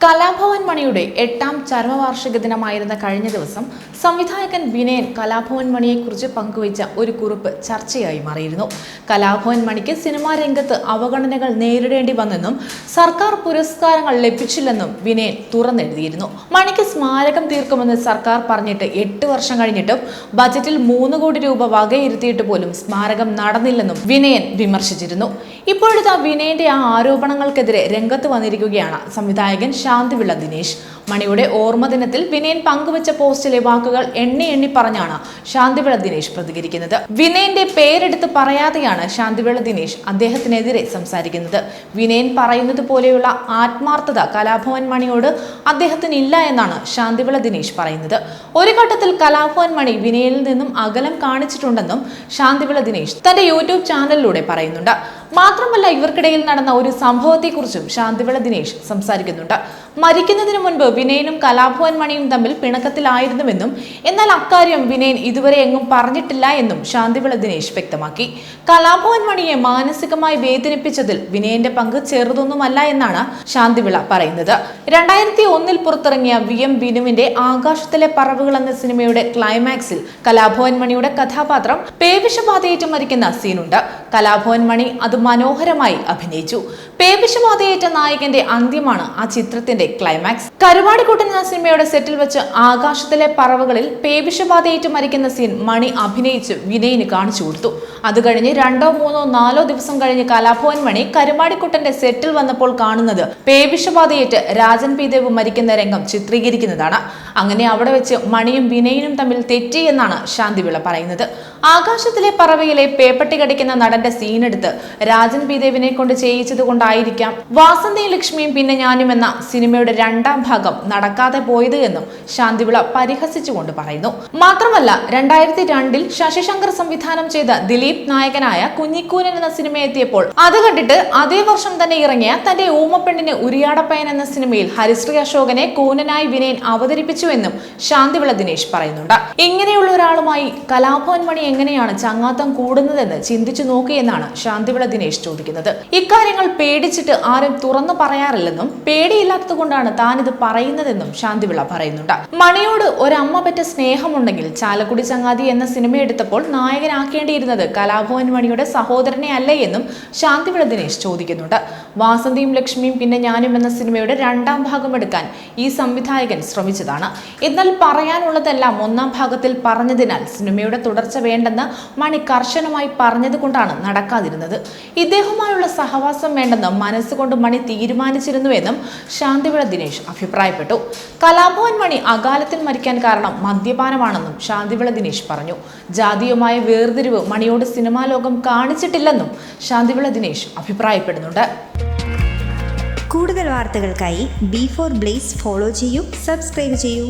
കലാഭവൻ മണിയുടെ എട്ടാം ചരമവാർഷിക ദിനമായിരുന്ന കഴിഞ്ഞ ദിവസം സംവിധായകൻ വിനയൻ കലാഭവൻ മണിയെക്കുറിച്ച് പങ്കുവച്ച ഒരു കുറിപ്പ് ചർച്ചയായി മാറിയിരുന്നു. കലാഭവൻ മണിക്ക് സിനിമാ രംഗത്ത് അവഗണനകൾ നേരിടേണ്ടി വന്നെന്നും സർക്കാർ പുരസ്കാരങ്ങൾ ലഭിച്ചില്ലെന്നും വിനയൻ തുറന്നെഴുതിയിരുന്നു. മണിക്ക് സ്മാരകം തീർക്കുമെന്ന് സർക്കാർ പറഞ്ഞിട്ട് എട്ട് വർഷം കഴിഞ്ഞിട്ടും ബജറ്റിൽ മൂന്ന് കോടി രൂപ വകയിരുത്തിയിട്ട് പോലും സ്മാരകം നടന്നില്ലെന്നും വിനയൻ വിമർശിച്ചിരുന്നു. ഇപ്പോഴത്തെ വിനയന്റെ ആ ആരോപണങ്ങൾക്കെതിരെ രംഗത്ത് വന്നിരിക്കുകയാണ് സംവിധായകൻ ശാന്തിവിള ദിനേശ്. മണിയുടെ ഓർമ്മ ദിനത്തിൽ വിനയൻ പങ്കുവച്ച പോസ്റ്റിലെ വാക്കുകൾ എണ്ണി എണ്ണി പറഞ്ഞാണ് ശാന്തിവിള ദിനേശ് പ്രതികരിക്കുന്നത്. വിനയന്റെ പേരെടുത്ത് പറയാതെയാണ് ശാന്തിവിള ദിനേശ് അദ്ദേഹത്തിനെതിരെ സംസാരിക്കുന്നത്. വിനയൻ പറയുന്നത് പോലെയുള്ള ആത്മാർത്ഥത കലാഭവൻ മണിയോട് അദ്ദേഹത്തിന് ഇല്ല എന്നാണ് ശാന്തിവിള ദിനേശ് പറയുന്നത്. ഒരു ഘട്ടത്തിൽ കലാഭവൻ മണി വിനയനിൽ നിന്നും അകലം കാണിച്ചിട്ടുണ്ടെന്നും ശാന്തിവിള ദിനേശ് തന്റെ യൂട്യൂബ് ചാനലിലൂടെ പറയുന്നുണ്ട്. മാത്രമല്ല ഇവർക്കിടയിൽ നടന്ന ഒരു സംഭവത്തെക്കുറിച്ചും ശാന്തിവിള ദിനേശ് സംസാരിക്കുന്നുണ്ട്. മരിക്കുന്നതിന് മുൻപ് വിനയനും കലാഭവൻ മണിയും തമ്മിൽ പിണക്കത്തിലായിരുന്നുവെന്നും എന്നാൽ അക്കാര്യം വിനയൻ ഇതുവരെ എങ്ങും പറഞ്ഞിട്ടില്ല എന്നും ശാന്തിവിള ദിനേശ് വ്യക്തമാക്കി. കലാഭവൻ മണിയെ മാനസികമായി വേദനിപ്പിച്ചതിൽ വിനയന്റെ പങ്ക് ചെറുതൊന്നുമല്ല എന്നാണ് ശാന്തിവിള പറയുന്നത്. രണ്ടായിരത്തി ഒന്നിൽ പുറത്തിറങ്ങിയ വി എം ബിനുവിന്റെ ആകാശത്തിലെ പറവുകൾ എന്ന സിനിമയുടെ ക്ലൈമാക്സിൽ കലാഭവൻ മണിയുടെ കഥാപാത്രം പേവിഷബാധയേറ്റ് മരിക്കുന്ന സീനുണ്ട്. കലാഭവൻ മണി അത് മനോഹരമായി അഭിനയിച്ചു. പേപിഷമാതയേറ്റ നായകന്റെ അന്ത്യമാണ് ആ ചിത്രത്തിന്റെ ക്ലൈമാക്സ് കരുവാടിക്കുട്ടൻ എന്ന സിനിമയുടെ സെറ്റിൽ വെച്ച് ആകാശത്തിലെ പറവകളിൽ പേവിഷബാധയേറ്റ് മരിക്കുന്ന സീൻ മണി അഭിനയിച്ച് വിനയിന് കാണിച്ചു കൊടുത്തു. അത് കഴിഞ്ഞ് രണ്ടോ മൂന്നോ നാലോ ദിവസം കഴിഞ്ഞ് കലാഭവൻ മണി കരുമാടിക്കുട്ടന്റെ സെറ്റിൽ വന്നപ്പോൾ കാണുന്നത് പേവിഷബാധയേറ്റ് രാജൻ പി ദേവ് മരിക്കുന്ന രംഗം ചിത്രീകരിക്കുന്നതാണ്. അങ്ങനെ അവിടെ വെച്ച് മണിയും വിനയനും തമ്മിൽ തെറ്റി എന്നാണ് ശാന്തിവിള പറയുന്നത്. ആകാശത്തിലെ പറവയിലെ പേപ്പട്ടി കടിക്കുന്ന നടന്റെ സീനെടുത്ത് രാജൻ പി ദേവിനെ കൊണ്ട് ചെയ്യിച്ചത് കൊണ്ടായിരിക്കാം. വാസന്തി ലക്ഷ്മിയും പിന്നെ ഞാനും എന്ന സിനിമയുടെ രണ്ടാം ഭാഗം നടക്കാതെ പോയത് എന്നും ശാന്തിവിള പരിഹസിച്ചുകൊണ്ട് പറയുന്നു. മാത്രമല്ല രണ്ടായിരത്തി രണ്ടിൽ ശശിശങ്കർ സംവിധാനം ചെയ്ത ദിലീപ് നായകനായ കുഞ്ഞിക്കൂനൻ എന്ന സിനിമ എത്തിയപ്പോൾ അത് കണ്ടിട്ട് അതേ വർഷം തന്നെ ഇറങ്ങിയ തന്റെ ഊമപ്പെണ്ണിന് ഉരിയാടപ്പയൻ എന്ന സിനിമയിൽ ഹരിശ്രീ അശോകനെ കൂനനായി വിനയൻ അവതരിപ്പിച്ചുവെന്നും ശാന്തിവിള ദിനേശ് പറയുന്നുണ്ട്. ഇങ്ങനെയുള്ള ഒരാളുമായി കലാഭവൻ മണി എങ്ങനെയാണ് ചങ്ങാത്തം കൂടുന്നതെന്ന് ചിന്തിച്ചു നോക്കിയെന്നാണ് ശാന്തിവിള ദിനേശ് ചോദിക്കുന്നത്. ഇക്കാര്യങ്ങൾ പേടിച്ചിട്ട് ആരും തുറന്നു പറയാറില്ലെന്നും പേടിയില്ലാത്തത് കൊണ്ടാണ് താൻ ഇത് പറയുന്നതെന്നും ശാന്തിവിള പറയുന്നുണ്ട്. മണിയോട് ഒരമ്മ പറ്റ സ്നേഹമുണ്ടെങ്കിൽ ചാലക്കുടി ചങ്ങാതി എന്ന സിനിമ എടുത്തപ്പോൾ നായകനാക്കേണ്ടിയിരുന്നത് കലാഭവൻ മണിയുടെ സഹോദരനെ അല്ലേ എന്നും ശാന്തിവിള ദിനേശ് ചോദിക്കുന്നുണ്ട്. വാസന്തിയും ലക്ഷ്മിയും പിന്നെ ഞാനും എന്ന സിനിമയുടെ രണ്ടാം ഭാഗം എടുക്കാൻ ഈ സംവിധായകൻ ശ്രമിച്ചതാണ്. എന്നാൽ പറയാനുള്ളതെല്ലാം ഒന്നാം ഭാഗത്തിൽ പറഞ്ഞതിനാൽ സിനിമയുടെ തുടർച്ച വേണ്ടെന്ന് മണി കർശനമായി പറഞ്ഞതുകൊണ്ടാണ് നടക്കാതിരുന്നത്. ഇദ്ദേഹവുമായുള്ള സഹവാസം വേണ്ടെന്ന് മനസ്സുകൊണ്ട് മണി തീരുമാനിച്ചിരുന്നുവെന്നും ശാന്തിവിള ദിനേശ് അഭിപ്രായപ്പെട്ടു. കലാഭവൻ മണി അകാലത്തിൽ മരിക്കാൻ കാരണം മദ്യപാനമാണെന്നും ശാന്തിവിള ദിനേശ് പറഞ്ഞു. ജാതീയമായ വേർതിരിവ് മണിയോട് സിനിമാ ലോകം കാണിച്ചിട്ടില്ലെന്നും ശാന്തിവിള ദിനേശ് അഭിപ്രായപ്പെടുന്നുണ്ട്. കൂടുതൽ വാർത്തകൾക്കായി ബി ഫോർ ബ്ലേസ് ഫോളോ ചെയ്യൂ സബ്സ്ക്രൈബ് ചെയ്യൂ.